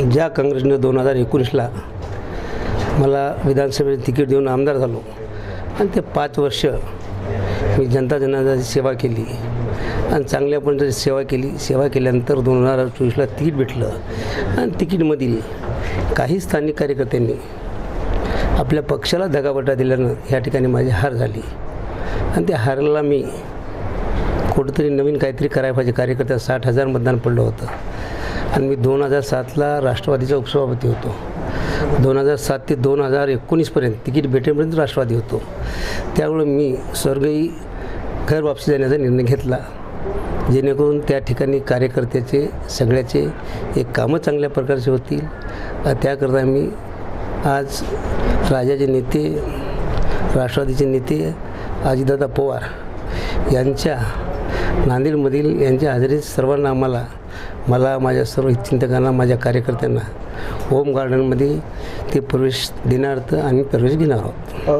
ज्या काँग्रेसनं दोन हजार एकोणीसला मला विधानसभेचे तिकीट देऊन आमदार झालो आणि ते पाच वर्ष मी जनता जनार्दनाची सेवा केली आणि चांगल्या पद्धतीची सेवा केली. सेवा केल्यानंतर दोन हजार चोवीसला तिकीट भेटलं आणि तिकीटमधील काही स्थानिक कार्यकर्त्यांनी आपल्या पक्षाला धगाबटा दिल्यानं या ठिकाणी माझी हार झाली. आणि त्या हारला मी कुठंतरी नवीन काहीतरी करायला पाहिजे. कार्यकर्त्या साठ हजार मतदान पडलं होतं. आणि मी दोन हजार सातला राष्ट्रवादीचा उपसभापती होतो. दोन हजार सात ते दोन हजार एकोणीसपर्यंत तिकीट भेटेपर्यंत राष्ट्रवादी होतो. त्यामुळे मी स्वर्गही घर वापसी जाण्याचा निर्णय घेतला जेणेकरून त्या ठिकाणी कार्यकर्त्याचे सगळ्याचे एक कामं चांगल्या प्रकारचे होतील. त्याकरता मी आज राजाचे नेते राष्ट्रवादीचे नेते अजितदादा पवार यांच्या नांदेडमधील यांच्या हजेरीत सर्वांना आम्हाला मला माझ्या सर्व चिंतकांना माझ्या कार्यकर्त्यांना होम गार्डनमध्ये ते प्रवेश देण्यार्थ आम्ही प्रवेश घेणार आहोत.